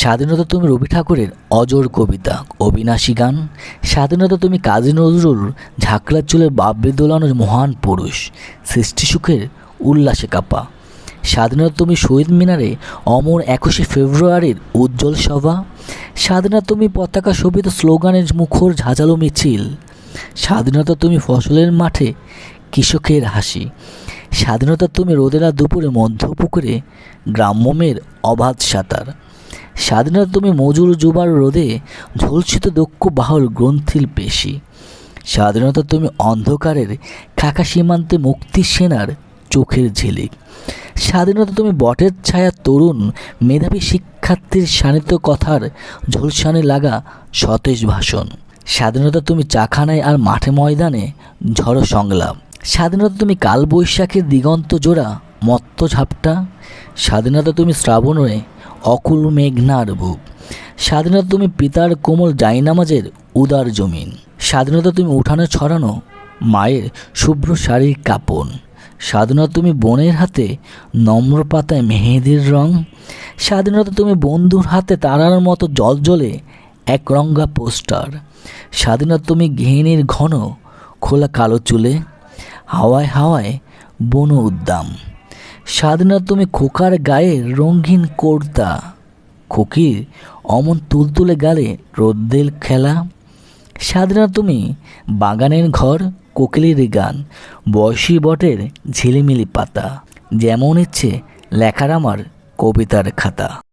স্বাধীনতা তুমি রবি ঠাকুরের অজর কবিতা, অবিনাশী গান। স্বাধীনতা তুমি কাজী নজরুল ঝাঁকড়ার চুলের বাব্যে দোলানোর মহান পুরুষ, সৃষ্টি সুখের উল্লাসে কাপা। স্বাধীনতা তুমি শহীদ মিনারে অমর একুশে ফেব্রুয়ারির উজ্জ্বল সভা। স্বাধীনতা তুমি পতাকা শোভিত স্লোগানের মুখর ঝাঁঝালো মিছিল। স্বাধীনতা তুমি ফসলের মাঠে কৃষকের হাসি। স্বাধীনতা তুমি রোদেলা দুপুরে মধ্য মধ্যপুকুরে গ্রাম্যমের অবাধ সাঁতার। স্বাধীনতা তুমি মজুর যুবার রোদে ঝলসিত দক্ষ বাহর গ্রন্থিল পেশি। স্বাধীনতা তুমি অন্ধকারের খাকা সীমান্তে মুক্তি সেনার চোখের ঝিলিক স্বাধীনতা তুমি বটের ছায়া তরুণ মেধাবী শিক্ষার্থীর শানিত কথার ঝলসানে লাগা সতেজ ভাষণ। স্বাধীনতা তুমি চাখানায় আর মাঠে ময়দানে ঝড়ো সংলাপ। স্বাধীনতা তুমি কালবৈশাখীর দিগন্ত জোড়া মত্ত ঝাপটা। স্বাধীনতা তুমি শ্রাবণে অকুল মেঘনার বুক। স্বাধীনতা তুমি পিতার কোমল জাইনামাজের উদার জমিন। স্বাধীনতা তুমি উঠানে ছড়ানো মায়ের শুভ্র শাড়ির কাপন। স্বাধীনতা তুমি বোনের হাতে নম্র পাতায় মেহেদির রং। স্বাধীনতা তুমি বন্ধুর হাতে তারার মতো জল জ্বলে এক রঙ্গা পোস্টার। স্বাধীনতা তুমি গৃহিণীর ঘন খোলা কালো চুলে হাওয়ায় হাওয়ায় বন উদ্দাম স্বাধীনতা তুমি খোকার গায়ে রঙিন কর্তা। খুকির অমন তুলতুলে গালে রোদ্দেল খেলা। সাধনা তুমি বাগানের ঘর, কোকিলের গান, বয়সী বটের ঝিলিমিলি পাতা। যেমন ইচ্ছে, লেখার আমার কবিতার খাতা।